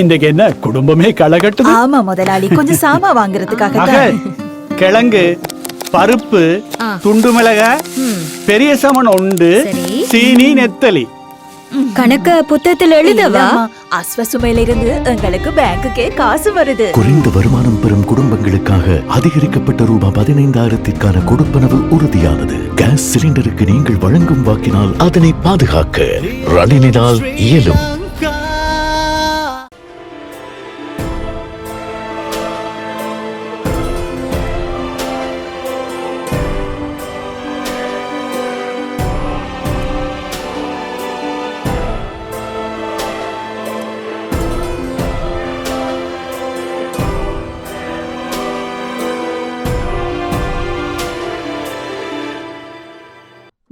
இன்னைக்கு என்ன குடும்பமே களை கட்டுது ஆமா முதலாளி கொஞ்சம் சாமா வாங்குறதுக்காக கிழங்கு பருப்பு. துண்டு மிளகாய். பெரிய சமன் உண்டு. சீனி நெத்தலி. கணக்க புத்தகத்துல எழுதவா? இல்லம்மா, அஸ்வ சுமையில இருந்து எங்களுக்கு பேங்குக்கே காசு வருது. குறைந்த வருமானம் பெறும் குடும்பங்களுக்காக அதிகரிக்கப்பட்ட ரூபாய் பதினைந்தாயிரத்திற்கான கொடுப்பனவு உறுதியானது. கேஸ் சிலிண்டருக்கு நீங்கள் வழங்கும் வாக்கினால் அதனை பாதுகாக்க ரணினினால் இயலும்.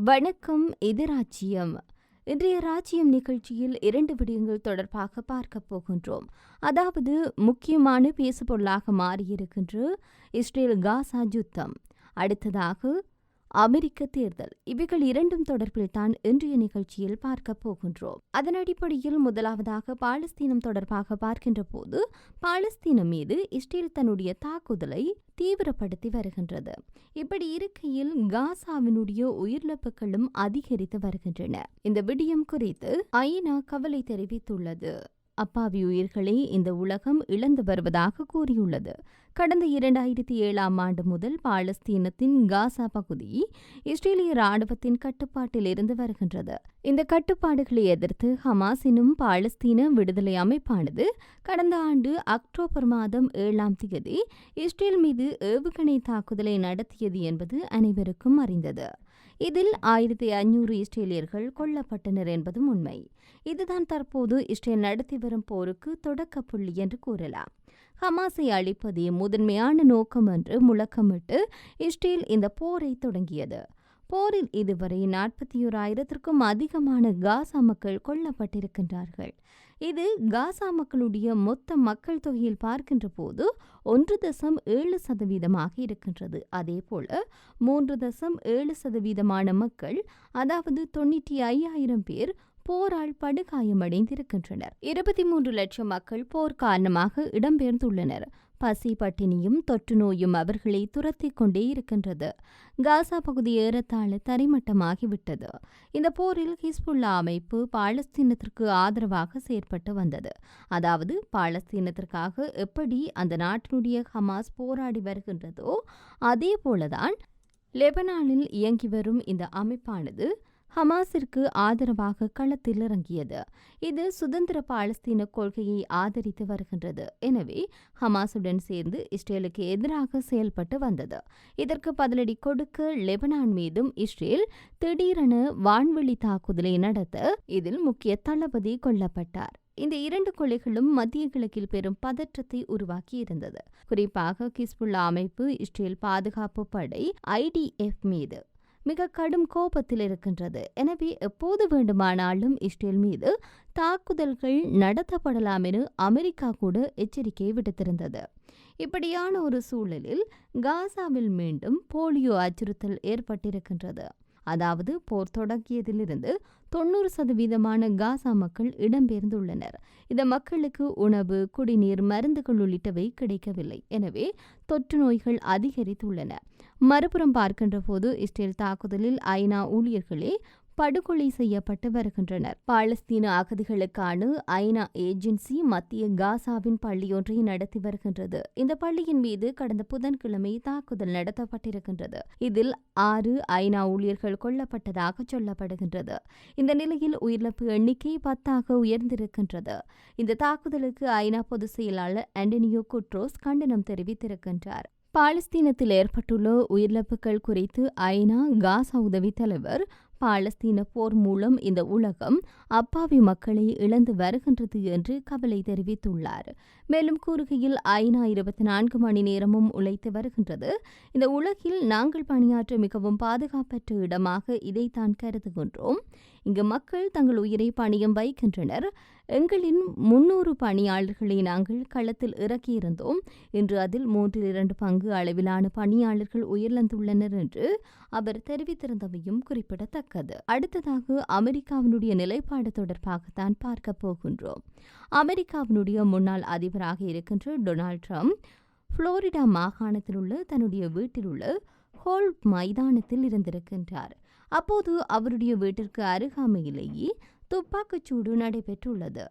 வணக்கம் இது ராஜ்யம் இன்றைய ராஜ்யம் நிகழ்ச்சியில் இரண்டு விடயங்கள் தொடர்பாக பார்க்க போகின்றோம். அதாவது முக்கியமான பேசுபொருளாக மாறியிருக்கின்ற இஸ்ரேல் காசா யுத்தம். அடுத்ததாக அமெரிக்க தேர்தல். இவைகள் இரண்டும் தொடர்பில் தான் இன்றைய நிகழ்ச்சியில் பார்க்க போகின்றோம். அதன் அடிப்படையில் முதலாவதாக பாலஸ்தீனம் தொடர்பாக பார்க்கின்ற போது பாலஸ்தீனம் மீது இஸ்ரேல் தன்னுடைய தாக்குதலை தீவிரப்படுத்தி வருகின்றது. இப்படி இருக்கையில் காசாவினுடைய உயிரிழப்புகளும் அதிகரித்து வருகின்றன. இந்த விடயம் குறித்து ஐநா கவலை தெரிவித்துள்ளது. அப்பாவி உயிர்களை இந்த உலகம் இழந்து வருவதாக கூறியுள்ளது. கடந்த இரண்டாயிரத்தி ஏழாம் ஆண்டு முதல் பாலஸ்தீனத்தின் காசா பகுதி இஸ்ரேலிய ராணுவத்தின் கட்டுப்பாட்டில் இருந்து வருகின்றது. இந்த கட்டுப்பாடுகளை எதிர்த்து ஹமாஸ் எனும் பாலஸ்தீன விடுதலை அமைப்பானது கடந்த ஆண்டு அக்டோபர் மாதம் ஏழாம் தேதி இஸ்ரேல் மீது ஏவுகணை தாக்குதலை நடத்தியது என்பது அனைவருக்கும் அறிந்தது. இதில் ஆயிரத்தி ஐநூறு இஸ்ரேலியர்கள் கொல்லப்பட்டனர் என்பதும் உண்மை. இதுதான் தற்போது இஸ்ரேல் நடத்தி வரும் போருக்கு தொடக்க புள்ளி என்று கூறலாம். ஹமாஸை அழிப்பதே முதன்மையான நோக்கம் என்று முழக்கமிட்டு இஸ்ரேல் இந்த போரை தொடங்கியது. போரில் இதுவரை நாற்பத்தி ஓராயிரத்திற்கும் அதிகமான காசா மக்கள் கொல்லப்பட்டிருக்கின்றார்கள். இது காசா மக்களுடைய மொத்த மக்கள் தொகையில் பார்க்கின்ற போது ஒன்று தசம் ஏழு சதவீதமாக இருக்கின்றது. அதேபோல மூன்று தசம் ஏழு சதவீதமான மக்கள் அதாவது தொண்ணூற்றி ஐயாயிரம் பேர் போரால் படுகாயமடைந்திருக்கின்றனர். இருபத்தி மூன்று லட்சம் மக்கள் போர் காரணமாக இடம்பெயர்ந்துள்ளனர். பசி பட்டினியும் தொற்று நோயும் அவர்களை துரத்தி கொண்டே இருக்கின்றது. காசா பகுதி ஏறத்தாழ தரைமட்டமாகிவிட்டது. இந்த போரில் ஹிஸ்புல்லா அமைப்பு பாலஸ்தீனத்திற்கு ஆதரவாக செயற்பட்டு வந்தது. அதாவது பாலஸ்தீனத்திற்காக எப்படி அந்த நாட்டினுடைய ஹமாஸ் போராடி வருகின்றதோ அதே போலதான் லெபனானில் இயங்கி வரும் இந்த அமைப்பானது ஹமாஸிற்கு ஆதரவாக களத்தில் இறங்கியது. இது சுதந்திர பாலஸ்தீன கொள்கையை ஆதரித்து வருகின்றது. எனவே ஹமாஸுடன் சேர்ந்து இஸ்ரேலுக்கு எதிராக செயல்பட்டு வந்தது. இதற்கு பதிலடி கொடுக்க லெபனான் மீதும் இஸ்ரேல் திடீரென வான்வெளி தாக்குதலை நடத்த இதில் முக்கிய தளபதி கொல்லப்பட்டார். இந்த இரண்டு கொலைகளும் மத்திய கிழக்கில் பெரும் பதற்றத்தை உருவாக்கி இருந்தது குறிப்பாக கிஸ்புல்லா அமைப்பு இஸ்ரேல் பாதுகாப்பு படை ஐடிஎஃப் மீது. மிக கடும் கோபத்தில் இருக்கின்றது. எனவே எப்போது வேண்டுமானாலும் இஸ்ரேல் மீது தாக்குதல்கள் நடத்தப்படலாம் என அமெரிக்கா கூட எச்சரிக்கை விடுத்திருந்தது. இப்படியான ஒரு சூழலில் காசாவில் மீண்டும் போலியோ அச்சுறுத்தல் ஏற்பட்டிருக்கின்றது. அதாவது போர் தொடங்கியதிலிருந்து தொண்ணூறு சதவீதமான காசா மக்கள் இடம்பெயர்ந்துள்ளனர். இந்த மக்களுக்கு உணவு குடிநீர் மருந்துகள் உள்ளிட்டவை கிடைக்கவில்லை. எனவே தொற்று நோய்கள் அதிகரித்துள்ளன. மறுபுறம் பார்க்கின்ற போது இஸ்ரேல் தாக்குதலில் ஐநா ஊழியர்களே படுகொலை செய்யப்பட்டு வருகின்றனர். பாலஸ்தீன அகதிகளுக்கான ஐநா ஏஜென்சி மத்திய காசாவின் பள்ளியொன்றை நடத்தி வருகின்றது. இந்த பள்ளியின் மீது கடந்த புதன்கிழமை தாக்குதல் நடத்தப்பட்டிருக்கின்றது. இதில் ஆறு ஐநா ஊழியர்கள் கொல்லப்பட்டதாக சொல்லப்படுகின்றது. இந்த நிலையில் உயிரிழப்பு எண்ணிக்கை பத்தாக உயர்ந்திருக்கின்றது. இந்த தாக்குதலுக்கு ஐநா பொதுச் செயலாளர் ஆண்டனியோ குட்ரோஸ் கண்டனம் தெரிவித்திருக்கின்றார். பாலஸ்தீனத்தில் ஏற்பட்டுள்ள உயிரிழப்புகள் குறித்து ஐநா காசா உதவி தலைவர் பாலஸ்தீன போர் மூலம் இந்த உலகம் அப்பாவி மக்களை இழந்து வருகின்றது என்று கவலை தெரிவித்துள்ளார். மேலும் கூறுகையில் ஐநா இருபத்தி நான்கு மணி நேரமும் உழைத்து வருகின்றது. இந்த உலகில் நாங்கள் பணியாற்ற மிகவும் பாதுகாப்பற்ற இடமாக இதைத்தான் கருதுகின்றோம். இங்கு மக்கள் தங்கள் உயிரை பணியம் வைக்கின்றனர். எங்களின் முன்னூறு பணியாளர்களை நாங்கள் களத்தில் இறக்கியிருந்தோம். இன்று அதில் மூன்றில் இரண்டு பங்கு அளவிலான பணியாளர்கள் உயிரிழந்துள்ளனர் என்று அவர் தெரிவித்திருந்தமையும் குறிப்பிடத்தக்கது. அடுத்ததாக அமெரிக்காவினுடைய நிலைப்பாடு தொடர்பாகத்தான் பார்க்க போகின்றோம். அமெரிக்காவினுடைய முன்னாள் அதிபராக இருக்கின்ற டொனால்ட் ட்ரம்ப் புளோரிடா மாகாணத்தில் உள்ள தன்னுடைய வீட்டில் உள்ள ஹோல் மைதானத்தில் இருந்திருக்கின்றார். அப்போது அவருடைய வீட்டிற்கு அருகாமையிலேயே துப்பாக்கிச்சூடு நடைபெற்றுள்ளது.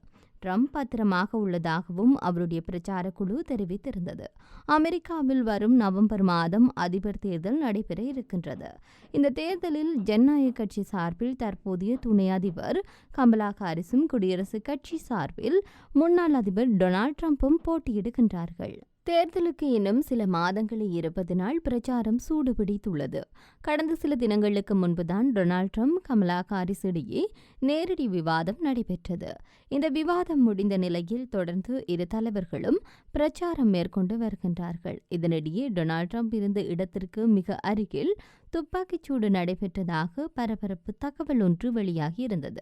ட்ரம்ப் பத்திரமாக உள்ளதாகவும் அவருடைய பிரச்சார குழு தெரிவித்திருந்தது. அமெரிக்காவில் வரும் நவம்பர் மாதம் அதிபர் தேர்தல் நடைபெற இருக்கின்றது. இந்த தேர்தலில் ஜனநாயக கட்சி சார்பில் தற்போதைய துணை அதிபர் கமலா ஹாரிஸும் குடியரசுக் கட்சி சார்பில் முன்னாள் அதிபர் டொனால்ட் ட்ரம்ப்பும் போட்டியிடுகின்றார்கள். தேர்தலுக்கு இன்னும் சில மாதங்களே இருப்பதனால் பிரச்சாரம் சூடுபிடித்துள்ளது. கடந்த சில தினங்களுக்கு முன்புதான் டொனால்ட் ட்ரம்ப் கமலா ஹாரிஸ் இடையே நேரடி விவாதம் நடைபெற்றது. இந்த விவாதம் முடிந்த நிலையில் தொடர்ந்து இரு தலைவர்களும் பிரச்சாரம் மேற்கொண்டு வருகின்றார்கள். இதனிடையே டொனால்ட் ட்ரம்ப் இருந்த இடத்திற்கு மிக அருகில் துப்பாக்கிச்சூடு நடைபெற்றதாக பரபரப்பு தகவல் ஒன்று வெளியாகி இருந்தது.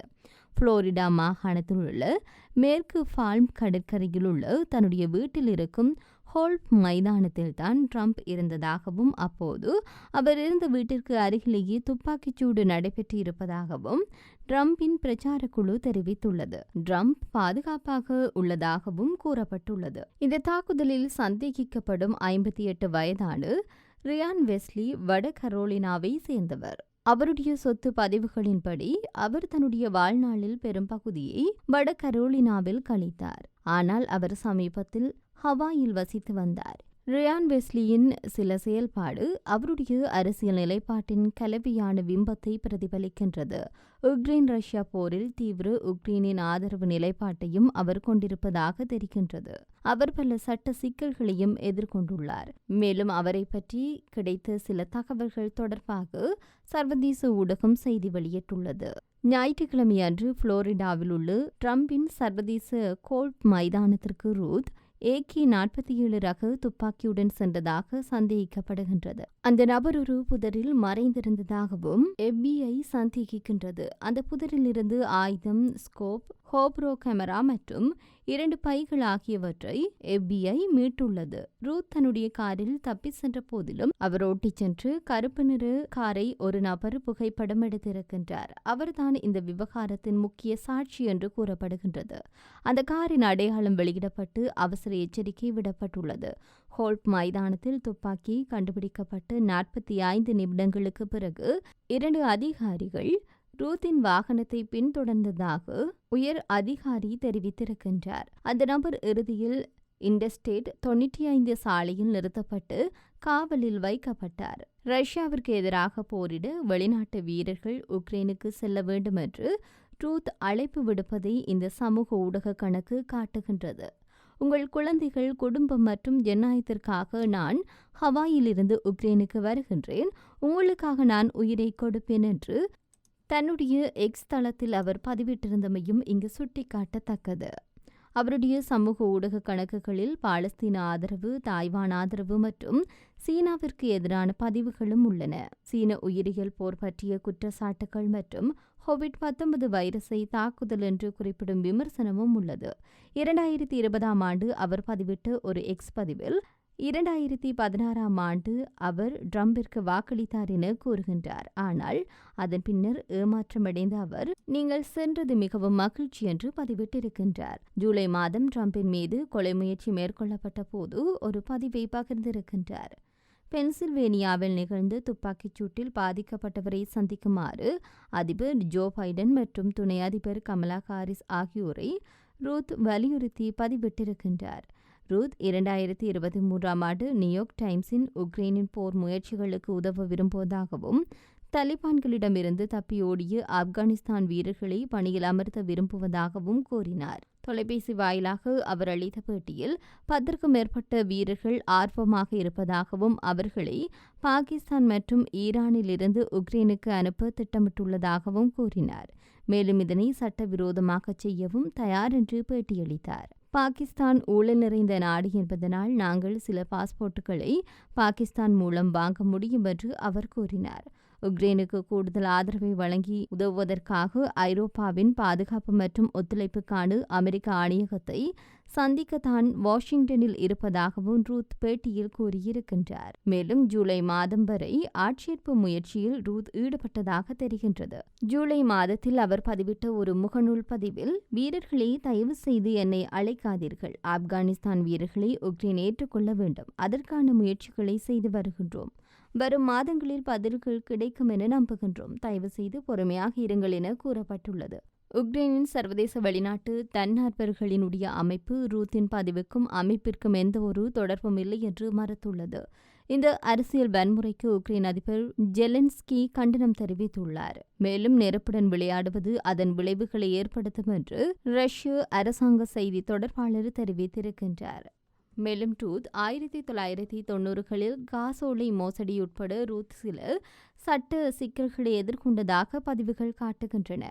புளோரிடா மாகாணத்தில் உள்ள மேற்கு ஃபால்ம் கடற்கரையில் உள்ள தன்னுடைய வீட்டில் இருக்கும் ஹோல்ப் மைதானத்தில் தான் ட்ரம்ப் இருந்ததாகவும் அப்போது அவர் இருந்த வீட்டிற்கு அருகிலேயே துப்பாக்கிச்சூடு நடைபெற்று இருப்பதாகவும் ட்ரம்பின் பிரச்சார குழு தெரிவித்துள்ளது. ட்ரம்ப் பாதுகாப்பாக உள்ளதாகவும் கூறப்பட்டுள்ளது. இந்த தாக்குதலில் சந்தேகிக்கப்படும் ஐம்பத்தி எட்டு வயதான ரியான் வெஸ்லி வட கரோலினாவை சேர்ந்தவர். அவருடைய சொத்து பதிவுகளின்படி அவர் தன்னுடைய வாழ்நாளில் பெரும்பகுதியை வட கரோலினாவில் கழித்தார். ஆனால் அவர் சமீபத்தில் ஹவாயில் வசித்து வந்தார். ரியான் வெஸ்லியின் சில செயல்பாடு அவருடைய அரசியல் நிலைப்பாட்டின் கலவையான பிம்பத்தை பிரதிபலிக்கின்றது. உக்ரைன் ரஷ்யா போரில் தீவிர உக்ரைனின் ஆதரவு நிலைப்பாட்டையும் அவர் கொண்டிருப்பதாக தெரிகின்றது. அவர் பல சட்ட சிக்கல்களையும் எதிர்கொண்டுள்ளார். மேலும் அவரை பற்றி கிடைத்த சில தகவல்கள் தொடர்பாக சர்வதேச ஊடகம் செய்தி வெளியிட்டுள்ளது. ஞாயிற்றுக்கிழமை அன்று புளோரிடாவில் உள்ள ட்ரம்பின் சர்வதேச கோல்ட் மைதானத்திற்கு ரூத் ஏகே நாற்பத்தி ஏழு ரக துப்பாக்கியுடன் சென்றதாக சந்தேகிக்கப்படுகின்றது. அந்த நபர் ஒரு புதரில் மறைந்திருந்ததாகவும் எஃபிஐ சந்தேகிக்கின்றது. அந்த புதரில் இருந்து ஆயுதம் ஸ்கோப் ஹோப்ரோ கேமரா மற்றும் இரண்டு பைகள் ஆகியவற்றை எஃபிஐ மீட்டுள்ளது. ரூத் தன்னுடைய காரில் தப்பி சென்ற போதிலும் அவர் ஓட்டிச் சென்று கருப்பு நிற காரை ஒரு நபர் புகைப்படம் எடுத்திருக்கின்றார். அவர்தான் இந்த விவகாரத்தின் முக்கிய சாட்சி என்று கூறப்படுகின்றது. அந்த காரின் அடையாளம் வெளியிடப்பட்டு அவசர எச்சரிக்கை விடப்பட்டுள்ளது. ஹோல்ப் மைதானத்தில் துப்பாக்கி கண்டுபிடிக்கப்பட்டு நாற்பத்தி ஐந்து நிமிடங்களுக்கு பிறகு இரண்டு அதிகாரிகள் ரூத்தின் வாகனத்தை பின்தொடர்ந்ததாக உயர் அதிகாரி தெரிவித்திருக்கின்றார். அந்த நபர் இறுதியில் இண்டஸ்டேட் தொண்ணூற்றி ஐந்து சாலையில் நிறுத்தப்பட்டு காவலில் வைக்கப்பட்டார். ரஷ்யாவிற்கு எதிராக போரிட வெளிநாட்டு வீரர்கள் உக்ரைனுக்கு செல்ல வேண்டும் என்று ட்ரூத் அழைப்பு விடுப்பதை இந்த சமூக ஊடக கணக்கு காட்டுகின்றது. உங்கள் குழந்தைகள் குடும்பம் மற்றும் ஜனநாயகத்திற்காக நான் ஹவாயிலிருந்து உக்ரைனுக்கு வருகின்றேன். உங்களுக்காக நான் உயிரை கொடுப்பேன் என்று தன்னுடைய எக்ஸ் தளத்தில் அவர் பதிவிட்டிருந்தமையும் இங்கு சுட்டிக்காட்டத்தக்கது. அவருடைய சமூக ஊடக கணக்குகளில் பாலஸ்தீன ஆதரவு தாய்வான் ஆதரவு மற்றும் சீனாவிற்கு எதிரான பதிவுகளும் உள்ளன. சீன உயிரியல் போர் பற்றிய குற்றச்சாட்டுகள் மற்றும் கோவிட் பத்தொன்பது வைரஸை தாக்குதல் என்று குறிப்பிடும் விமர்சனமும் உள்ளது. இரண்டாயிரத்தி இருபதாம் ஆண்டு அவர் பதிவிட்ட ஒரு எக்ஸ் பதிவில் இரண்டாயிரத்தி பதினாறாம் ஆண்டு அவர் ட்ரம்பிற்கு வாக்களித்தார் என கூறுகின்றார். ஆனால் அதன் பின்னர் ஏமாற்றமடைந்த அவர் நீங்கள் சென்றது மிகவும் மகிழ்ச்சி என்று பதிவிட்டிருக்கின்றார். ஜூலை மாதம் ட்ரம்பின் மீது கொலை முயற்சி மேற்கொள்ளப்பட்ட போது ஒரு பதிவை பகிர்ந்திருக்கின்றார். பென்சில்வேனியாவில் நிகழ்ந்த துப்பாக்கிச் சூட்டில் பாதிக்கப்பட்டவரை சந்திக்குமாறு அதிபர் ஜோ பைடன் மற்றும் துணை அதிபர் கமலா ஹாரிஸ் ஆகியோரை ரூத் வலியுறுத்தி பதிவிட்டிருக்கின்றார். ரூத் இரண்டாயிரத்தி இருபத்தி மூன்றாம் ஆண்டு நியூயார்க் டைம்ஸின் உக்ரைனின் போர் முயற்சிகளுக்கு உதவ விரும்புவதாகவும் தலிபான்களிடமிருந்து தப்பியோடிய ஆப்கானிஸ்தான் வீரர்களை பணியில் அமர்த்த விரும்புவதாகவும் கூறினார். தொலைபேசி வாயிலாக அவர் அளித்த பேட்டியில் பத்திற்கும் மேற்பட்ட வீரர்கள் ஆர்வமாக இருப்பதாகவும் அவர்களை பாகிஸ்தான் மற்றும் ஈரானிலிருந்து உக்ரைனுக்கு அனுப்ப திட்டமிட்டுள்ளதாகவும் கூறினார். மேலும் இதனை சட்டவிரோதமாக செய்யவும் தயார் என்று பேட்டியளித்தார். பாகிஸ்தான் ஊழல் நிறைந்த நாடு என்பதனால் நாங்கள் சில பாஸ்போர்ட்டுகளை பாகிஸ்தான் மூலம் வாங்க முடியும் என்று அவர் கூறினார். உக்ரைனுக்கு கூடுதல் ஆதரவை வழங்கி உதவுவதற்காக ஐரோப்பாவின் பாதுகாப்பு மற்றும் ஒத்துழைப்புக்கான அமெரிக்க ஆணையகத்தை சந்திக்க தான் வாஷிங்டனில் இருப்பதாகவும் ரூத் பேட்டியில் கூறியிருக்கின்றார். மேலும் ஜூலை மாதம் வரை ஆட்சேர்ப்பு முயற்சியில் ரூத் ஈடுபட்டதாக தெரிகின்றது. ஜூலை மாதத்தில் அவர் பதிவிட்ட ஒரு முகநூல் பதிவில் வீரர்களே தயவு செய்து என்னை அழைக்காதீர்கள். ஆப்கானிஸ்தான் வீரர்களை உக்ரைன் ஏற்றுக்கொள்ள வேண்டும். அதற்கான முயற்சிகளை செய்து வருகின்றோம். வரும் மாதங்களில் பதில்கள் கிடைக்கும் என நம்புகின்றோம். தயவு செய்து பொறுமையாக இருங்கள் என கூறப்பட்டுள்ளது. உக்ரைனின் சர்வதேச வெளிநாட்டு தன்னார்வர்களினுடைய அமைப்பு ரூத்தின் பதிவுக்கும் அமைப்பிற்கும் எந்த ஒரு தொடர்பும் இல்லை என்று மறுத்துள்ளது. இந்த அரசியல் வன்முறைக்கு உக்ரைன் அதிபர் ஜெலன்ஸ்கி கண்டனம் தெரிவித்துள்ளார். மேலும் நெருப்புடன் விளையாடுவது அதன் விளைவுகளை ஏற்படுத்தும் என்று ரஷ்ய அரசாங்க செய்தி தொடர்பாளர் தெரிவித்திருக்கின்றார். மேலும் டூத் ஆயிரத்தி தொள்ளாயிரத்தி தொண்ணூறுகளில் காசோலை மோசடி உட்பட ரூத் சில சட்ட சிக்கல்களை எதிர்கொண்டதாக பதிவுகள் காட்டுகின்றன.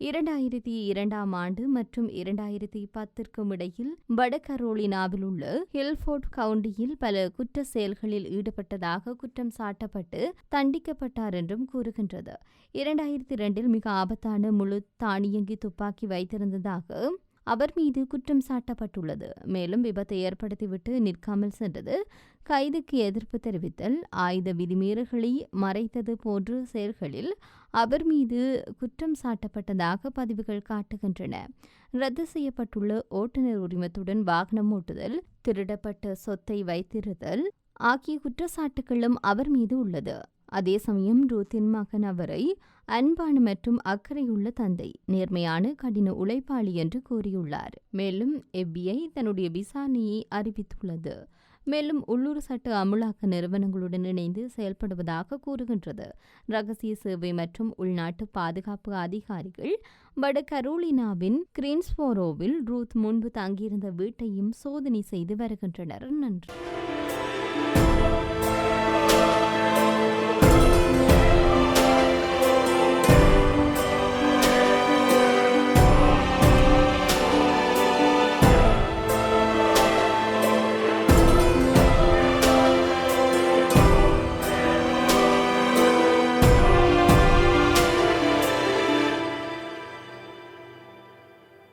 இரண்டாயிரத்தி இரண்டாம் ஆண்டு மற்றும் இரண்டாயிரத்தி பத்திற்கும் இடையில் வட கரோலினாவில் உள்ள ஹில்ஃபோர்ட் கவுண்டியில் பல குற்ற செயல்களில் ஈடுபட்டதாக குற்றம் சாட்டப்பட்டு தண்டிக்கப்பட்டார் என்றும் கூறுகின்றது. இரண்டாயிரத்தி இரண்டில் மிக ஆபத்தான முழு தானியங்கி துப்பாக்கி வைத்திருந்ததாக அவர் மீது குற்றம் சாட்டப்பட்டுள்ளது. மேலும் விபத்தை ஏற்படுத்திவிட்டு நிற்காமல் சென்றது. கைதுக்கு எதிர்ப்பு தெரிவித்தல் ஆயுத விதிமீறல்களை மறைத்தது போன்ற செயல்களில் அவர் மீது குற்றம் சாட்டப்பட்டதாக பதிவுகள் காட்டுகின்றன. ரத்து செய்யப்பட்டுள்ள ஓட்டுநர் உரிமத்துடன் வாகனம் ஓட்டுதல் திருடப்பட்ட சொத்தை வைத்திருத்தல் ஆகிய குற்றச்சாட்டுகளும் அவர் மீது உள்ளது. அதே சமயம் ரூத்தின் மகன் அவரை அன்பான மற்றும் அக்கறையுள்ள தந்தை நேர்மையான கடின உழைப்பாளி என்று கூறியுள்ளார். மேலும் எப்பிஐ தன்னுடைய விசாரணையை அறிவித்துள்ளது. மேலும் உள்ளூர் சட்ட அமுலாக்க நிறுவனங்களுடன் இணைந்து செயல்படுவதாக கூறுகின்றது. ரகசிய சேவை மற்றும் உள்நாட்டு பாதுகாப்பு அதிகாரிகள் வட கரோலினாவின் கிரீன்ஸ்போரோவில் ரூத் முன்பு தங்கியிருந்த வீட்டையும் சோதனை செய்து வருகின்றனர். நன்றி.